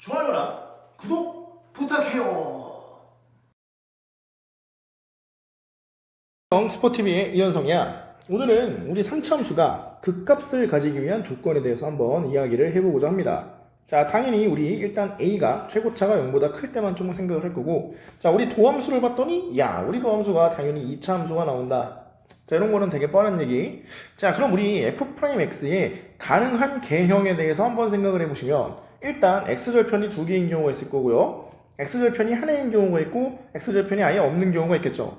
좋아요랑 구독 부탁해요. 스포티비의 이현성이야. 오늘은 우리 삼차함수가 극값을 가지기 위한 조건에 대해서 한번 이야기를 해보고자 합니다. 자, 당연히 우리 일단 A가 최고차가 0보다 클 때만 좀 생각을 할 거고, 자, 우리 도함수를 봤더니, 야, 우리 도함수가 당연히 2차 함수가 나온다. 자, 이런 거는 되게 뻔한 얘기. 자, 그럼 우리 F'X의 가능한 개형에 대해서 한번 생각을 해보시면, 일단 X절편이 두 개인 경우가 있을 거고요. X절편이 하나인 경우가 있고, X절편이 아예 없는 경우가 있겠죠.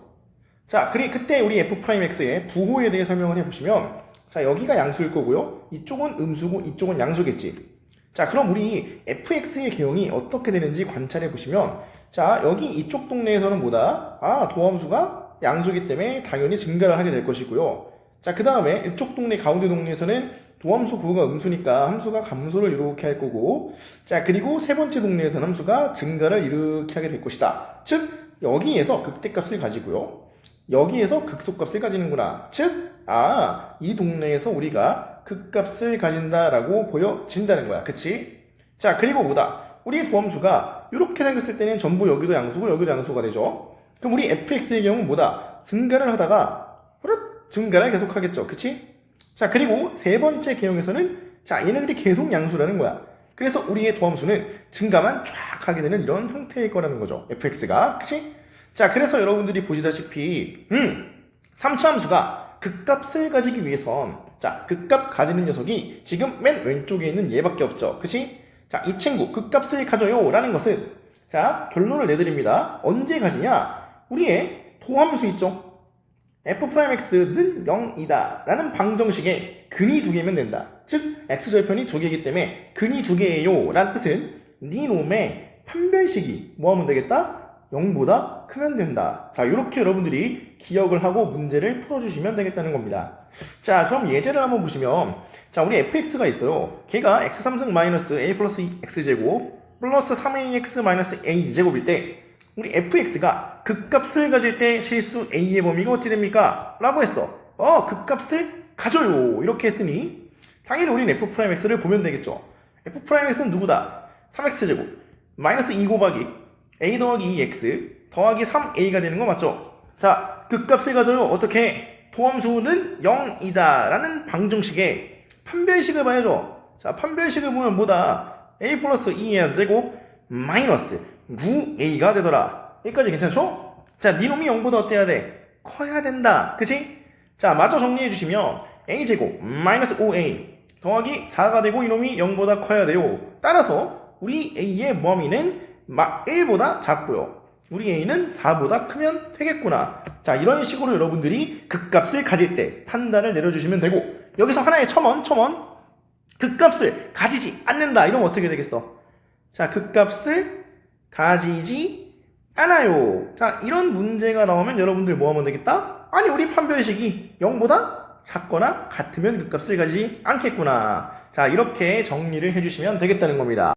자, 그리 그때 우리 F'X의 부호에 대해 설명을 해보시면, 자, 여기가 양수일 거고요. 이쪽은 음수고, 이쪽은 양수겠지. 자, 그럼 우리 fx의 개형이 어떻게 되는지 관찰해 보시면, 자, 여기 이쪽 동네에서는 뭐다? 아, 도함수가 양수기 때문에 당연히 증가를 하게 될 것이고요. 자, 그 다음에 이쪽 동네 가운데 동네에서는 도함수 부호가 음수니까 함수가 감소를 이렇게 할 거고, 자, 그리고 세 번째 동네에서는 함수가 증가를 이렇게 하게 될 것이다. 즉, 여기에서 극대값을 가지고요. 여기에서 극소값을 가지는구나. 즉, 아, 이 동네에서 우리가 극값을 가진다라고 보여진다는 거야. 그치? 자, 그리고 뭐다? 우리 도함수가 이렇게 생겼을 때는 전부 여기도 양수고 여기도 양수가 되죠. 그럼 우리 fx의 경우는 뭐다? 증가를 하다가 증가를 계속 하겠죠. 그치? 자, 그리고 세 번째 개형에서는 자, 얘네들이 계속 양수라는 거야. 그래서 우리의 도함수는 증가만 쫙 하게 되는 이런 형태일 거라는 거죠. fx가. 그치? 자, 그래서 여러분들이 보시다시피, 음, 3차 함수가 극값을 가지기 위해선, 자, 극값 가지는 녀석이 지금 맨 왼쪽에 있는 얘밖에 없죠. 그치? 자, 이 친구, 극값을 가져요. 라는 것은, 자, 결론을 내드립니다. 언제 가지냐? 우리의 도함수 있죠? F'x는 0이다. 라는 방정식에 근이 두 개면 된다. 즉, x절편이 두 개이기 때문에 근이 두 개예요. 라는 뜻은, 네 놈의 판별식이 뭐 하면 되겠다? 0보다 크면 된다. 자, 이렇게 여러분들이 기억을 하고 문제를 풀어주시면 되겠다는 겁니다. 자, 그럼 예제를 한번 보시면, 자, 우리 fx가 있어요. 걔가 x3승 마이너스 a 플러스 x제곱 플러스 3ax 마이너스 a제곱일 때, 우리 fx가 극값을 가질 때 실수 a의 범위가 어찌 됩니까? 라고 했어. 어, 극값을 가져요. 이렇게 했으니, 당연히 우리는 f'x를 보면 되겠죠. f'x는 누구다? 3x제곱 마이너스 2 곱하기 a 더하기 2x 더하기 3a가 되는 거 맞죠? 자, 극값을 가져요. 어떻게? 도함수는 0이다 라는 방정식에 판별식을 봐야죠. 자, 판별식을 보면 뭐다? a 플러스 2의 제곱 마이너스 9a가 되더라. 여기까지 괜찮죠? 자, 네 놈이 0보다 어때야 돼? 커야 된다. 그치? 자, 마저 정리해 주시면 a 제곱 마이너스 5a 더하기 4가 되고 이놈이 0보다 커야 돼요. 따라서 우리 a의 범위는 막 1보다 작고요. 우리 a는 4보다 크면 되겠구나. 자, 이런 식으로 여러분들이 극값을 가질 때 판단을 내려주시면 되고, 여기서 하나의 첨언, 첨언. 극값을 가지지 않는다. 이러면 어떻게 되겠어? 자, 극값을 가지지 않아요. 자, 이런 문제가 나오면 여러분들 뭐 하면 되겠다? 아니, 우리 판별식이 0보다 작거나 같으면 극값을 가지지 않겠구나. 자, 이렇게 정리를 해주시면 되겠다는 겁니다.